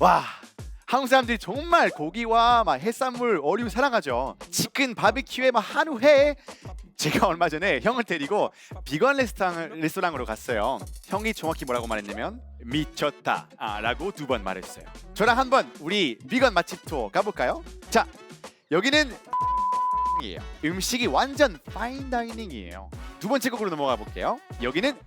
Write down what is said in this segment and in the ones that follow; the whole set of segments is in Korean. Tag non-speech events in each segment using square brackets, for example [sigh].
와 한국 사람들이 정말 고기와 막 해산물, 어류 사랑하죠. 치킨 바비큐에 막 한우회. 제가 얼마 전에 형을 데리고 비건 레스토랑, 레스토랑으로 갔어요. 형이 정확히 뭐라고 말했냐면 미쳤다라고 두 번 말했어요. 저랑 한번 우리 비건 맛집 투어 가볼까요? 자 여기는 이에요. 음식이 완전 파인 다이닝이에요. 두 번째 곡으로 넘어가 볼게요. 여기는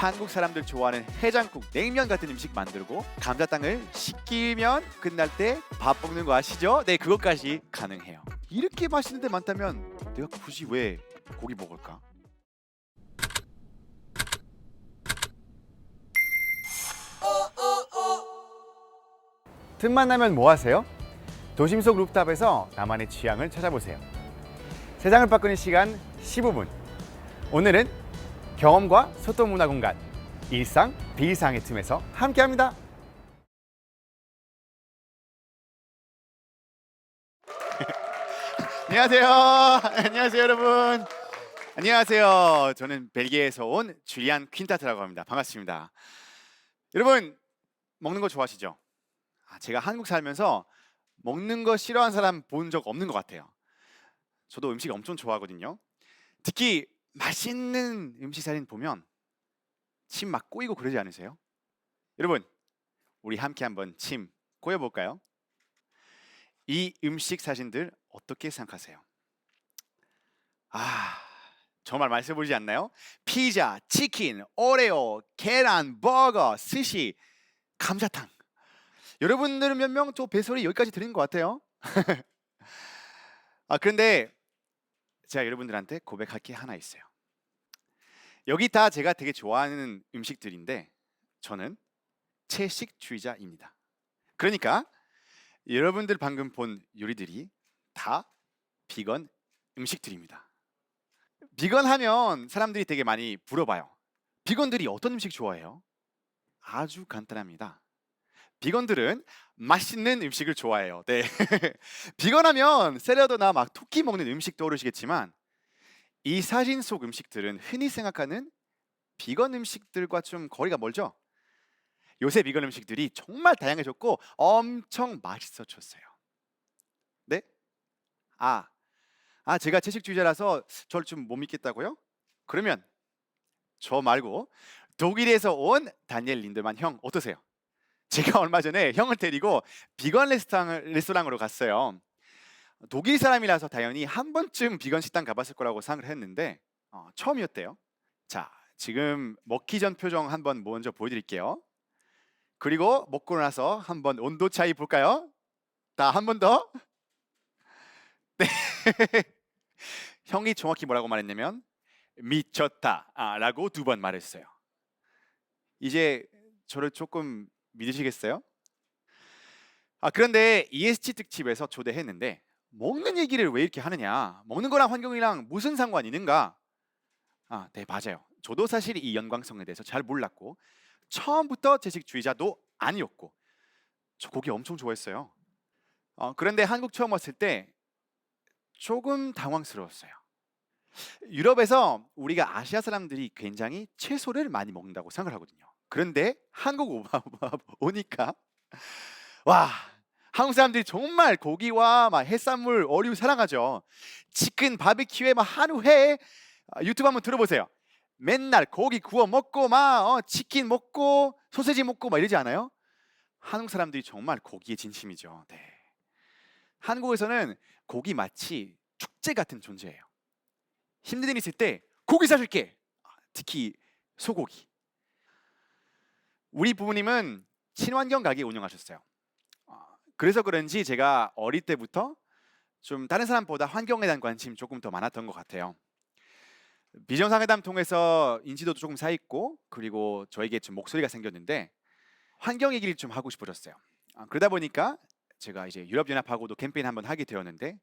한국 사람들 좋아하는 해장국, 냉면 같은 음식 만들고 감자탕을 식히면 끝날 때 밥 먹는 거 아시죠? 네, 그것까지 가능해요. 이렇게 맛있는 데 많다면 내가 굳이 왜 고기 먹을까? 틈만 나면 뭐 하세요? 도심 속 루프탑에서 나만의 취향을 찾아보세요. 세상을 바꾸는 시간 15분. 오늘은 경험과 소통 문화 공간 일상 비일상의 틈에서 함께합니다. [laughs] 안녕하세요. 안녕하세요, 여러분. 안녕하세요. 저는 벨기에에서 온 줄리안 퀸타트라고 합니다. 반갑습니다. 여러분 먹는 거 좋아하시죠? 아, 제가 한국 살면서 먹는 거 싫어하는 사람 본 적 없는 것 같아요. 저도 음식 엄청 좋아하거든요. 특히 맛있는 음식 사진 보면 침 막 꼬이고 그러지 않으세요? 여러분, 우리 함께 한번 침 꼬여 볼까요? 이 음식 사진들 어떻게 생각하세요? 아, 정말 맛있어 보이지 않나요? 피자, 치킨, 오레오, 계란, 버거, 스시, 감자탕. 여러분들은 몇 명 저 배소리 여기까지 들은 것 같아요. [laughs] 아 그런데 제가 여러분들한테 고백할 게 하나 있어요. 여기 다 제가 되게 좋아하는 음식들인데 저는 채식주의자입니다. 그러니까 여러분들 방금 본 요리들이 다 비건 음식들입니다. 비건 하면 사람들이 되게 많이 물어봐요. 비건들이 어떤 음식 좋아해요? 아주 간단합니다. 비건들은 맛있는 음식을 좋아해요. 네. [laughs] 비건하면 샐러드나 막 토끼 먹는 음식 떠오르시겠지만 이 사진 속 음식들은 흔히 생각하는 비건 음식들과 좀 거리가 멀죠. 요새 비건 음식들이 정말 다양해졌고 엄청 맛있어졌어요. 네? 아, 아 제가 채식주의자라서 저를 좀 못 믿겠다고요? 그러면 저 말고 독일에서 온 다니엘 린드만 형 어떠세요? 제가 얼마 전에 형을 데리고 비건 레스토랑, 레스토랑으로 갔어요. 독일 사람이라서 당연히 한 번쯤 비건 식당 가봤을 거라고 생각을 했는데 어, 처음이었대요. 자, 지금 먹기 전 표정 한번 먼저 보여드릴게요. 그리고 먹고 나서 한번 온도 차이 볼까요? 다 한 번 더. [laughs] 네. 형이 정확히 뭐라고 말했냐면 미쳤다라고 두 번 말했어요. 이제 저를 조금 믿으시겠어요? 아 그런데 ESG 특집에서 초대했는데 먹는 얘기를 왜 이렇게 하느냐? 먹는 거랑 환경이랑 무슨 상관이 있는가? 아, 네 맞아요. 저도 사실 이 연관성에 대해서 잘 몰랐고 처음부터 채식주의자도 아니었고 저 고기 엄청 좋아했어요. 어, 그런데 한국 처음 왔을 때 조금 당황스러웠어요. 유럽에서 우리가 아시아 사람들이 굉장히 채소를 많이 먹는다고 생각을 하거든요. 그런데 한국 [laughs] 오니까 와 한국 사람들이 정말 고기와 막 해산물, 어류 사랑하죠. 치킨 바비큐에 막 한우회 아, 유튜브 한번 들어보세요. 맨날 고기 구워 먹고 막 어, 치킨 먹고 소세지 먹고 막 이러지 않아요? 한국 사람들이 정말 고기에 진심이죠. 네. 한국에서는 고기 마치 축제 같은 존재예요. 힘든 일 있을 때 고기 사줄게. 아, 특히 소고기. 우리 부모님은 친환경 가게 운영하셨어요. 어, 그래서 그런지 제가 어릴 때부터 좀 다른 사람보다 환경에 대한 관심 조금 더 많았던 것 같아요. 비정상회담 통해서 인지도도 조금 쌓였고 그리고 저에게 좀 목소리가 생겼는데 환경 얘기를 좀 하고 싶어졌어요. 아, 그러다 보니까 제가 이제 유럽연합하고도 캠페인 한번 하게 되었는데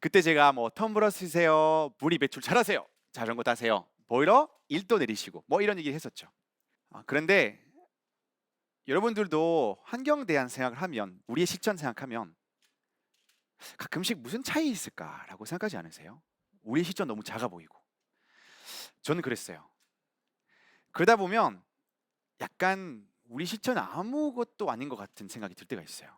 그때 제가 뭐 텀블러 쓰세요, 분리 배출 잘하세요, 자전거 타세요, 보일러 1도 내리시고 뭐 이런 얘기를 했었죠. 아, 그런데 여러분들도 환경에 대한 생각을 하면 우리의 실천 생각하면 가끔씩 무슨 차이 있을까라고 생각하지 않으세요? 우리의 실천 너무 작아 보이고 저는 그랬어요. 그러다 보면 약간 우리 시체는 아무것도 아닌 것 같은 생각이 들 때가 있어요.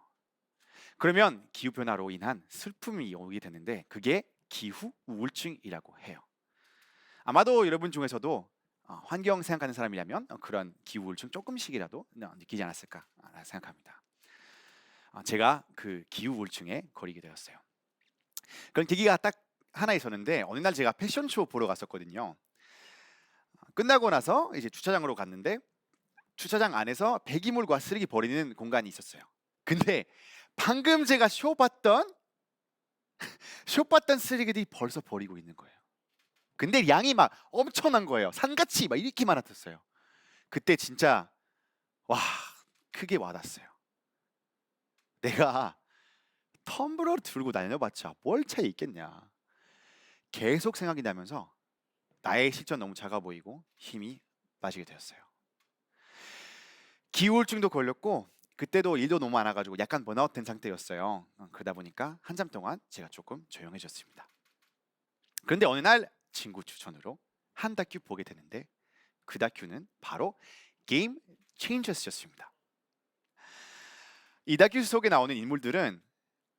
그러면 기후 변화로 인한 슬픔이 오게 되는데 그게 기후 우울증이라고 해요. 아마도 여러분 중에서도 어, 환경 생각하는 사람이라면 어, 그런 기후 우울증 조금씩이라도 어, 느끼지 않았을까 아, 생각합니다. 어, 제가 그 기후 우울증에 걸리게 되었어요. 그런 계기가 딱 하나 있었는데 어느 날 제가 패션쇼 보러 갔었거든요. 어, 끝나고 나서 이제 주차장으로 갔는데 주차장 안에서 폐기물과 쓰레기 버리는 공간이 있었어요. 근데 방금 제가 쇼 봤던 [laughs] 쇼 봤던 쓰레기들이 벌써 버리고 있는 거예요. 근데 양이 막 엄청난 거예요. 산같이 막 이렇게 많았었어요. 그때 진짜 와 크게 와닿았어요. 내가 텀블러를 들고 다녀봤자 뭘 차이 있겠냐. 계속 생각이 나면서 나의 실전 너무 작아 보이고 힘이 빠지게 되었어요. 기우울증도 걸렸고 그때도 일도 너무 많아가지고 약간 번아웃된 상태였어요. 어, 그러다 보니까 한참 동안 제가 조금 조용해졌습니다. 그런데 어느 날 친구 추천으로 한 다큐 보게 되는데 그 다큐는 바로 게임 체인저스였습니다. 이 다큐 속에 나오는 인물들은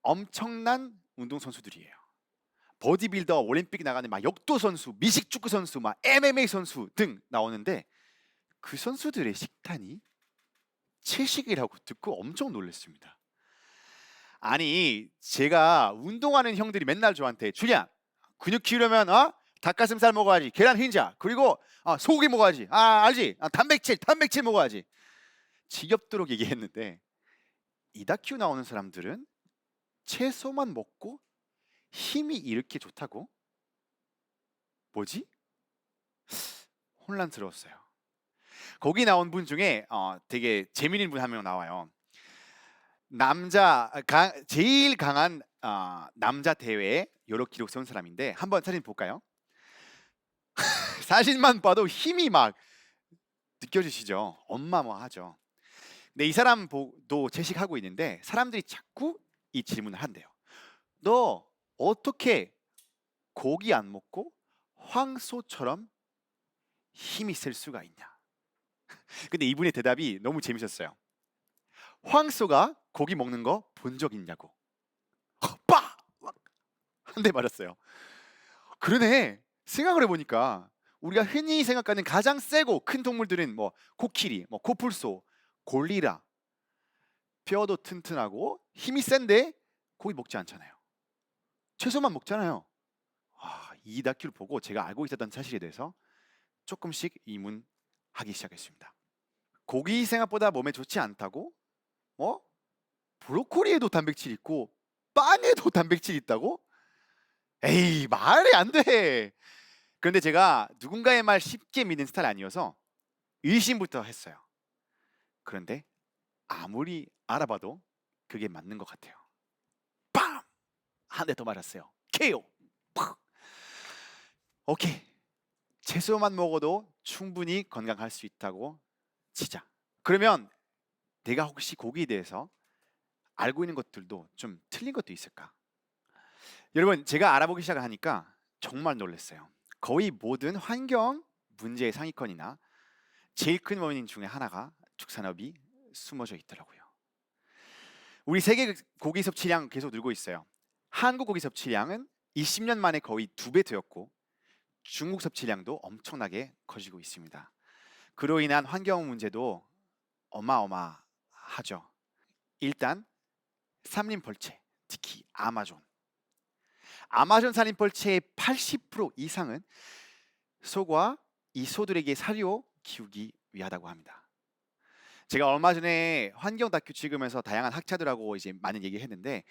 엄청난 운동 선수들이에요. 보디빌더, 올림픽 나가는 막 역도 선수, 미식 축구 선수, 막 MMA 선수 등 나오는데 그 선수들의 식단이 채식이라고 듣고 엄청 놀랐습니다. 아니 제가 운동하는 형들이 맨날 저한테 주냐 근육 키우려면 어 닭가슴살 먹어야지. 계란 흰자. 그리고 어, 소고기 먹어야지. 아 알지? 아, 단백질 단백질 먹어야지. 지겹도록 얘기했는데 이 다큐 나오는 사람들은 채소만 먹고 힘이 이렇게 좋다고? 뭐지? 혼란스러웠어요. 거기 나온 분 중에 어, 되게 재미있는 분 한 명 나와요. 남자 강, 제일 강한 어, 남자 대회에 여러 기록 세운 사람인데 한번 사진 볼까요? 사진만 봐도 힘이 막 느껴지시죠? 어마어마하죠. 근데 이 사람도 채식하고 있는데 사람들이 자꾸 이 질문을 한대요. 너 어떻게 고기 안 먹고 황소처럼 힘이 셀 수가 있냐? [laughs] 근데 이분의 대답이 너무 재밌었어요. 황소가 고기 먹는 거 본 적 있냐고. 빠! 한대 맞았어요. 그러네. 생각을 해보니까 우리가 흔히 생각하는 가장 세고 큰 동물들은 뭐 코끼리, 뭐 코뿔소, 골리라, 뼈도 튼튼하고 힘이 센데 고기 먹지 않잖아요. 채소만 먹잖아요. 아, 이 다큐를 보고 제가 알고 있었던 사실에 대해서 조금씩 이문하기 시작했습니다. 고기 생각보다 몸에 좋지 않다고? 어? 브로콜리에도 단백질 있고 빵에도 [laughs] 단백질 있다고? 에이 말이 안 돼. 그런데 제가 누군가의 말 쉽게 믿는 스타일 아니어서 의심부터 했어요. 그런데 아무리 알아봐도 그게 맞는 것 같아요. 빰! 한 대 더 맞았어요. KO. 팍! 오케이. 채소만 먹어도 충분히 건강할 수 있다고 치자. 그러면 내가 혹시 고기에 대해서 알고 있는 것들도 좀 틀린 것도 있을까? 여러분 제가 알아보기 시작을 하니까 정말 놀랐어요. 거의 모든 환경 문제의 상위권이나 제일 큰 원인 중에 하나가 축산업이 숨어져 있더라고요. 우리 세계 고기 섭취량 계속 늘고 있어요. 한국 고기 섭취량은 20년 만에 거의 두 배 되었고 중국 섭취량도 엄청나게 커지고 있습니다. 그로 인한 환경 문제도 어마어마하죠. 일단 삼림 벌채, 특히 아마존. 아마존 산림 벌채의 80% 이상은 소가 이 소들에게 사료 키우기 위하다고 합니다. 제가 얼마 전에 환경 다큐 찍으면서 다양한 학자들하고 이제 많은 얘기했는데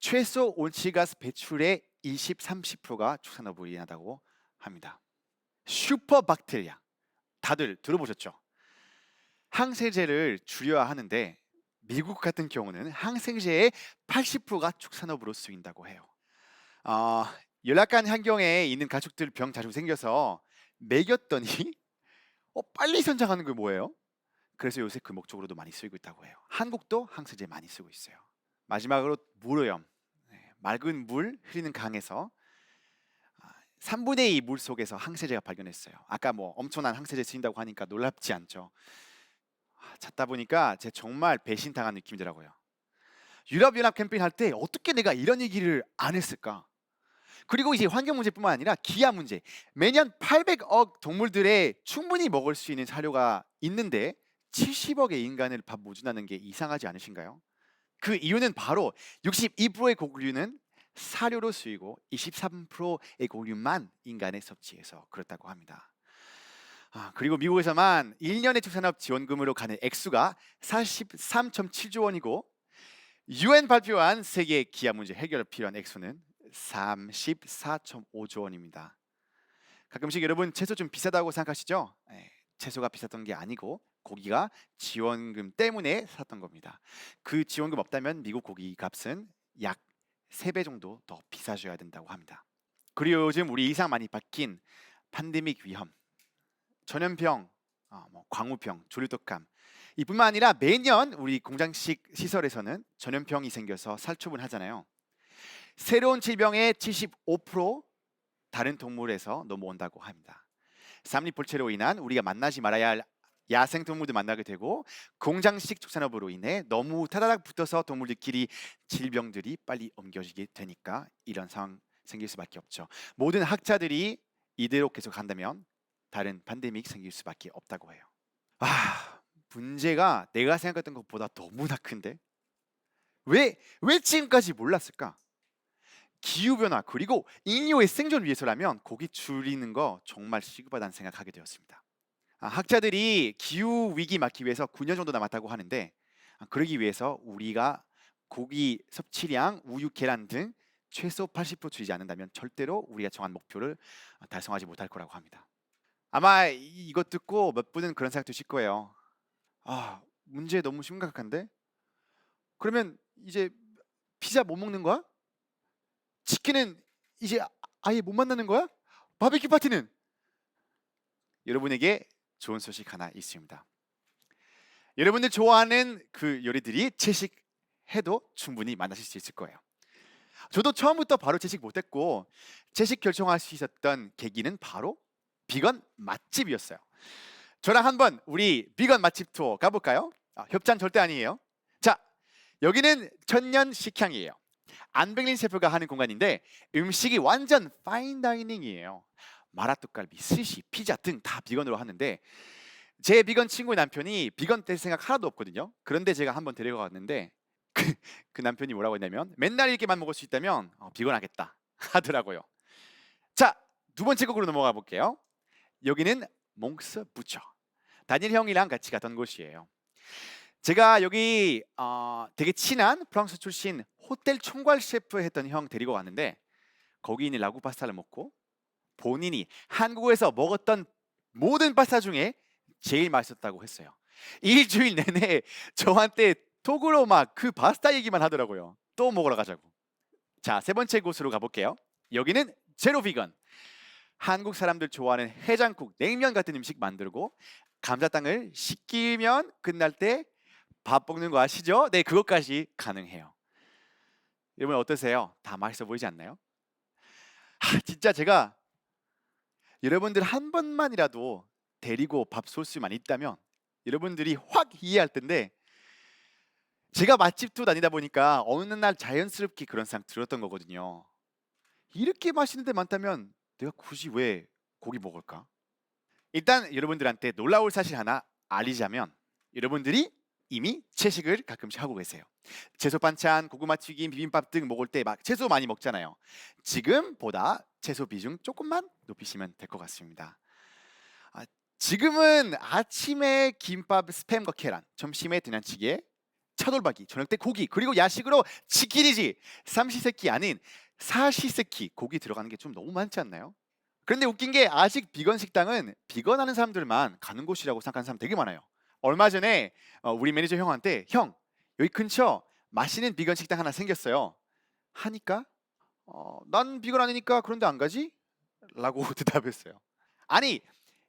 최소 온실가스 배출의 20, 30%가 축산업으로 인하다고 합니다. 슈퍼박테리아 다들 들어보셨죠? 항생제를 줄여야 하는데 미국 같은 경우는 항생제의 80%가 축산업으로 쓰인다고 해요. 어, 열악한 환경에 있는 가축들 병 자주 생겨서 먹였더니 [laughs] 어, 빨리 선장하는 게 뭐예요? 그래서 요새 그 목적으로도 많이 쓰이고 있다고 해요. 한국도 항생제 많이 쓰고 있어요. 마지막으로 물오염, 네, 맑은 물 흐르는 강에서 3분의 2 물 속에서 항생제가 발견했어요. 아까 뭐 엄청난 항생제 쓰인다고 하니까 놀랍지 않죠. 아, 찾다 보니까 제 정말 배신당한 느낌이더라고요. 유럽 연합 캠페인 할 때 어떻게 내가 이런 얘기를 안 했을까? 그리고 이제 환경 문제뿐만 아니라 기아 문제. 매년 800억 동물들의 충분히 먹을 수 있는 사료가 있는데 70억의 인간을 밥 모준다는 게 이상하지 않으신가요? 그 이유는 바로 62%의 고기류는 사료로 쓰이고 23%의 고기류만 인간의 섭취해서 그렇다고 합니다. 아, 그리고 미국에서만 1년의 축산업 지원금으로 가는 액수가 43.7조 원이고 UN 발표한 세계 기아 문제 해결 필요한 액수는 34.5조 원입니다. 가끔씩 여러분 채소 좀 비싸다고 생각하시죠? 에, 채소가 비쌌던 게 아니고 고기가 지원금 때문에 샀던 겁니다. 그 지원금 없다면 미국 고기 값은 약 3배 정도 더 비싸져야 된다고 합니다. 그리고 요즘 우리 이상 많이 바뀐 팬데믹 위험, 전염병, 어, 뭐 광우병, 조류독감 이뿐만 아니라 매년 우리 공장식 시설에서는 전염병이 생겨서 살처분 하잖아요. 새로운 질병의 75% 다른 동물에서 넘어온다고 합니다. 삼립볼체로 인한 우리가 만나지 말아야 할 야생 동물도 만나게 되고 공장식 축산업으로 인해 너무 타다닥 붙어서 동물들끼리 질병들이 빨리 옮겨지게 되니까 이런 상황 생길 수밖에 없죠. 모든 학자들이 이대로 계속 간다면 다른 팬데믹 생길 수밖에 없다고 해요. 아, 문제가 내가 생각했던 것보다 너무나 큰데 왜 왜 지금까지 몰랐을까? 기후 변화 그리고 인류의 생존 위해서라면 고기 줄이는 거 정말 시급하다는 생각하게 되었습니다. 아, 학자들이 기후 위기 막기 위해서 9년 정도 남았다고 하는데 아, 그러기 위해서 우리가 고기 섭취량, 우유, 계란 등 최소 80% 줄이지 않는다면 절대로 우리가 정한 목표를 아, 달성하지 못할 거라고 합니다. 아마 이- 이것 듣고 몇 분은 그런 생각 드실 거예요. 아, 문제 너무 심각한데? 그러면 이제 피자 못 먹는 거야? 치킨은 이제 아- 아예 못 만나는 거야? 바베큐 파티는? 여러분에게 좋은 소식 하나 있습니다. 여러분들 좋아하는 그 요리들이 채식해도 충분히 만나실 수 있을 거예요. 저도 처음부터 바로 채식 못했고 채식 결정할 수 있었던 계기는 바로 비건 맛집이었어요. 저랑 한번 우리 비건 맛집 투어 가볼까요? 아, 협찬 절대 아니에요. 자, 여기는 천년 식향이에요. 안백린 셰프가 하는 공간인데 음식이 완전 파인 다이닝이에요. 마라뚜갈비, 스시, 피자 등 다 비건으로 하는데 제 비건 친구의 남편이 비건 될 생각 하나도 없거든요. 그런데 제가 한번 데리고 갔는데 그, 그 남편이 뭐라고 했냐면 맨날 이렇게만 먹을 수 있다면 어, 비건하겠다 [laughs] 하더라고요. 자, 두 번째 곡으로 넘어가 볼게요. 여기는 몽스 부처. 다니엘 형이랑 같이 갔던 곳이에요. 제가 여기 어, 되게 친한 프랑스 출신 호텔 총괄 셰프 했던 형 데리고 왔는데 거기 있는 라구 파스타를 먹고 본인이 한국에서 먹었던 모든 파스타 중에 제일 맛있었다고 했어요. 일주일 내내 저한테 톡으로 막 그 파스타 얘기만 하더라고요. 또 먹으러 가자고. 자, 세 번째 곳으로 가볼게요. 여기는 제로 비건. 한국 사람들 좋아하는 해장국, 냉면 같은 음식 만들고 감자탕을 식히면 끝날 때 밥 먹는 거 아시죠? 네, 그것까지 가능해요. 여러분 어떠세요? 다 맛있어 보이지 않나요? 하, 진짜 제가 여러분들 한 번만이라도 데리고 밥 쏠 수만 있다면 여러분들이 확 이해할 텐데 제가 맛집도 다니다 보니까 어느 날 자연스럽게 그런 생각 들었던 거거든요. 이렇게 맛있는 데 많다면 내가 굳이 왜 고기 먹을까? 일단 여러분들한테 놀라울 사실 하나 알리자면 여러분들이 이미 채식을 가끔씩 하고 계세요. 채소 반찬, 고구마 튀김, 비빔밥 등 먹을 때 막 채소 많이 먹잖아요. 지금보다 채소 비중 조금만 높이시면 될 것 같습니다. 아, 지금은 아침에 김밥, 스팸과 계란, 점심에 된장찌개, 차돌박이, 저녁 때 고기, 그리고 야식으로 치킨이지 삼시세끼 아닌 사시세끼 고기 들어가는 게 좀 너무 많지 않나요? 그런데 웃긴 게 아직 비건 식당은 비건 하는 사람들만 가는 곳이라고 생각하는 사람 되게 많아요. 얼마 전에 어, 우리 매니저 형한테 형 여기 근처 맛있는 비건 식당 하나 생겼어요. 하니까 어, 난 비건 아니니까 그런데 안 가지? 라고 [laughs] 대답했어요. 아니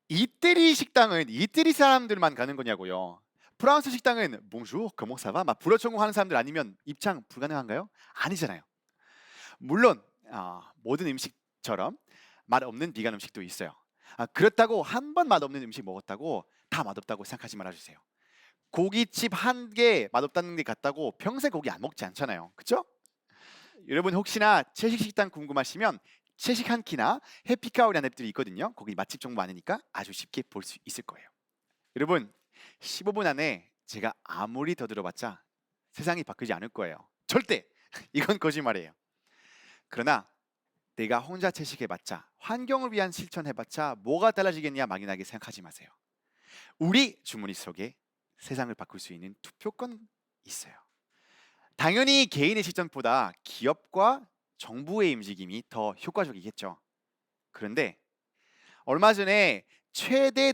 이태리 식당은 이태리 사람들만 가는 거냐고요. 프랑스 식당은 봉주, 거몽사바 막 불어 전공하는 사람들 아니면 입장 불가능한가요? 아니잖아요. 물론 아, 모든 음식처럼 맛 없는 비건 음식도 있어요. 아, 그렇다고 한 번 맛 없는 음식 먹었다고 다 맛없다고 생각하지 말아주세요. 고깃집 한 개 맛없다는 게 같다고 평생 고기 안 먹지 않잖아요. 그렇죠? 여러분 혹시나 채식 식단 궁금하시면 채식 한 끼나 해피카우라는 앱들이 있거든요. 거기 맛집 정보 많으니까 아주 쉽게 볼 수 있을 거예요. 여러분 15분 안에 제가 아무리 더 들어봤자 세상이 바뀌지 않을 거예요. 절대 [laughs] 이건 거짓말이에요. 그러나 내가 혼자 채식해봤자 환경을 위한 실천해봤자 뭐가 달라지겠냐 막연하게 생각하지 마세요. 우리 주머니 속에 세상을 바꿀 수 있는 투표권 있어요. 당연히 개인의 실천보다 기업과 정부의 움직임이 더 효과적이겠죠. 그런데 얼마 전에 최대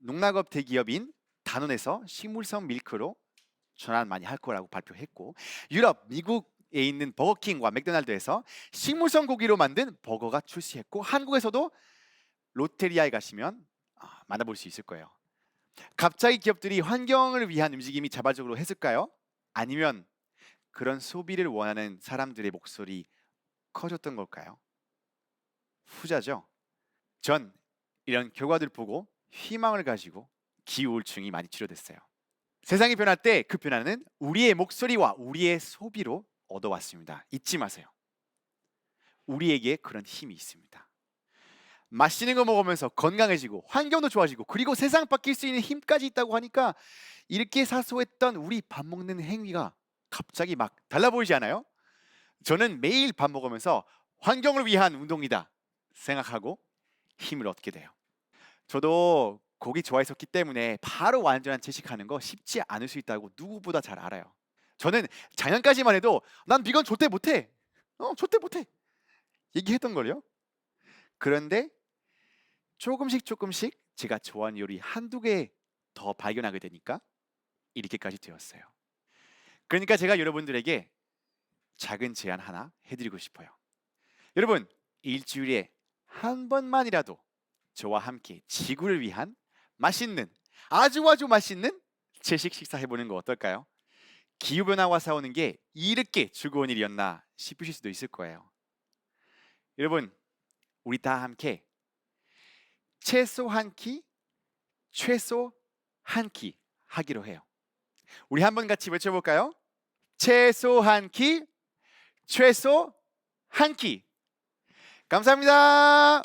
농락업 대기업인 단원에서 식물성 밀크로 전환 많이 할 거라고 발표했고 유럽, 미국에 있는 버거킹과 맥도날드에서 식물성 고기로 만든 버거가 출시했고 한국에서도 롯데리아에 가시면 아, 만나볼 수 있을 거예요. 갑자기 기업들이 환경을 위한 움직임이 자발적으로 했을까요? 아니면 그런 소비를 원하는 사람들의 목소리 커졌던 걸까요? 후자죠. 전 이런 결과들 보고 희망을 가지고 기후 우울증이 많이 치료됐어요. 세상이 변할 때 그 변화는 우리의 목소리와 우리의 소비로 얻어왔습니다. 잊지 마세요. 우리에게 그런 힘이 있습니다. 맛있는 거 먹으면서 건강해지고 환경도 좋아지고 그리고 세상 바뀔 수 있는 힘까지 있다고 하니까 이렇게 사소했던 우리 밥 먹는 행위가 갑자기 막 달라 보이지 않아요? 저는 매일 밥 먹으면서 환경을 위한 운동이다 생각하고 힘을 얻게 돼요. 저도 고기 좋아했었기 때문에 바로 완전한 채식하는 거 쉽지 않을 수 있다고 누구보다 잘 알아요. 저는 작년까지만 해도 난 비건 절대 못해. 어, 절대 못해. 얘기했던 걸요. 그런데 조금씩 조금씩 제가 좋아하는 요리 한두 개 더 발견하게 되니까 이렇게까지 되었어요. 그러니까 제가 여러분들에게 작은 제안 하나 해드리고 싶어요. 여러분 일주일에 한 번만이라도 저와 함께 지구를 위한 맛있는 아주 아주 맛있는 채식 식사 해보는 거 어떨까요? 기후 변화와 싸우는 게 이렇게 즐거운 일이었나 싶으실 수도 있을 거예요. 여러분 우리 다 함께 채소 한 끼, 최소 한 끼 하기로 해요. 우리 한번 같이 외쳐볼까요? 채소 한 끼, 최소 한 끼. 감사합니다.